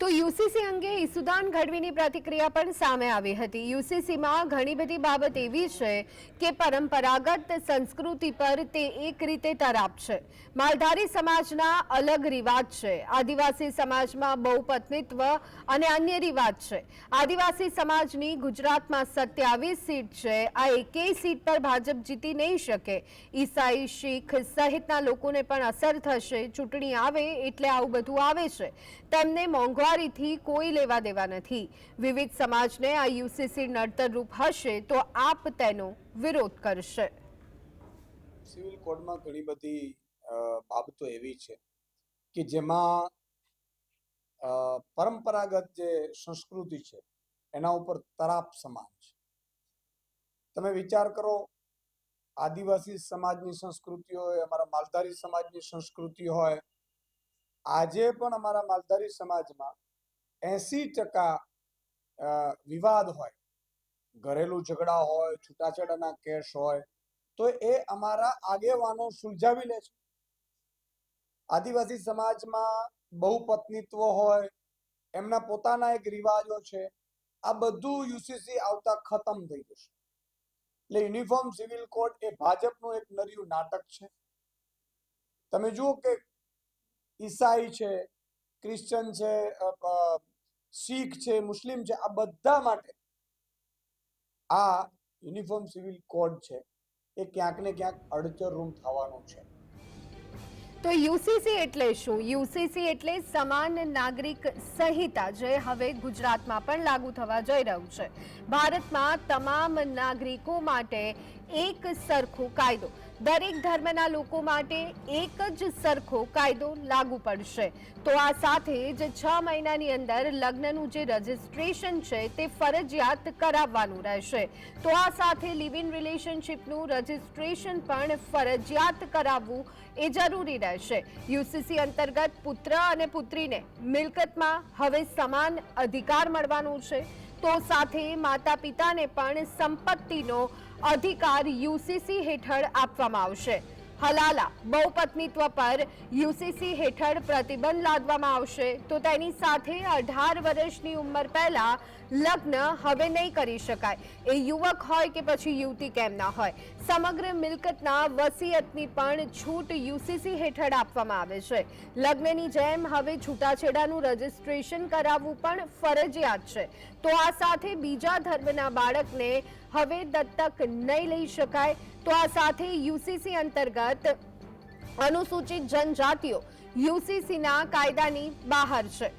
તો યુસીસી અંગે ઈસુદાન ગઢવીની પ્રતિક્રિયા પણ સામે આવી હતી. યુસીસીમાં ઘણી બધી બાબત એવી છે કે પરંપરાગત સંસ્કૃતિ પર તે એક રીતે તરાપ છે. માલધારી સમાજના અલગ રિવાજ છે. આદિવાસી સમાજમાં બહુપત્નીત્વ અને અન્ય રિવાજ છે. આદિવાસી સમાજની ગુજરાતમાં સત્યાવીસ સીટ છે. આ એકેય સીટ પર ભાજપ જીતી નહીં શકે. ઈસાઈ, શીખ સહિતના લોકોને પણ અસર થશે. ચૂંટણી આવે એટલે આવું બધું આવે છે. તેમને મોંઘવારીથી કોઈ લેવા દેવા નથી. વિવિધ સમાજને આ યુસીસી નડતરરૂપ હશે તો આપ તેનો વિરોધ કરશે. સિવિલ કોડમાં ઘણી બધી બાબતો એવી છે કે જેમાં પરંપરાગત જે સંસ્કૃતિ છે એના ઉપર તરાપ સમાન છે. તમે વિચાર કરો, આદિવાસી સમાજની સંસ્કૃતિ હોય, અમારા માલધારી સમાજની સંસ્કૃતિ હોય આજે પણ અમારા માલધારી સમાજમાં એસી ટકા વિવાદ હોય. ઘરેલું ઝઘડા હોય, છૂટાછેડાના કેસ હોય, તો એ અમારા આગેવાનો સુલઝાવી લે છે. આદિવાસી સમાજમાં બહુ પત્નીત્વ હોય, એમના પોતાના એક રિવાજો છે, આ બધું યુસીસી આવતા ખતમ થઈ જશે. એટલે યુનિફોર્મ સિવિલ કોડ એ ભાજપનું એક નર્યું નાટક છે. તમે જુઓ કે ઈસાઈ છે, ક્રિશ્ચન છે શીખ છે, મુસ્લિમ છે, આ બધા માટે આ યુનિફોર્મ સિવિલ કોડ છે. એ ક્યાંક ને ક્યાંક અડચરરૂમ થવાનું છે. તો યુસીસી એટલે શું? યુસીસી એટલે સમાન નાગરિક સંહિતા જે હવે ગુજરાતમાં પણ લાગુ થવા જઈ રહ્યું છે. ભારતમાં તમામ નાગરિકો માટે એક સરખો કાયદો. દરેક ધર્મના લોકો માટે એક જ સરખો કાયદો લાગુ પડશે. તો આ સાથે જ છ મહિનાની અંદર લગ્નનું જે રજિસ્ટ્રેશન છે તે ફરજિયાત કરાવવાનું રહેશે. તો આ સાથે લિવ ઇન રિલેશનશિપનું રજિસ્ટ્રેશન પણ ફરજિયાત કરાવવું એ જરૂરી રહેશે. યુસીસી અંતર્ગત પુત્ર અને પુત્રીને મિલકતમાં હવે સમાન અધિકાર મળવાનો છે. તો સાથે માતા પિતાને પણ સંપત્તિનો અધિકાર યુસીસી હેઠળ આપવામાં આવશે. હલાલા બહુપત્નીત્વ પર યુસીસી હેઠળ પ્રતિબંધ લાદવામાં આવશે. તો તેની સાથે અઢાર વર્ષની ઉંમર પહેલા લગ્ન હવે નહીં કરી શકાય. એ યુવક હોય કે પછી યુવતી કેમ ના હોય. સમગ્ર મિલકતના વસિયતની પણ છૂટ યુસીસી હેઠળ આપવામાં આવે છે. લગ્નની જેમ હવે છૂટાછેડાનું રજિસ્ટ્રેશન કરાવવું પણ ફરજિયાત છે. તો આ સાથે બીજા ધર્મના બાળકને હવે દત્તક નહીં લઈ શકાય. તો આ સાથે યુસીસી અંતર્ગત અનુસૂચિત જનજાતિઓ યુસીસીના કાયદાની બહાર છે.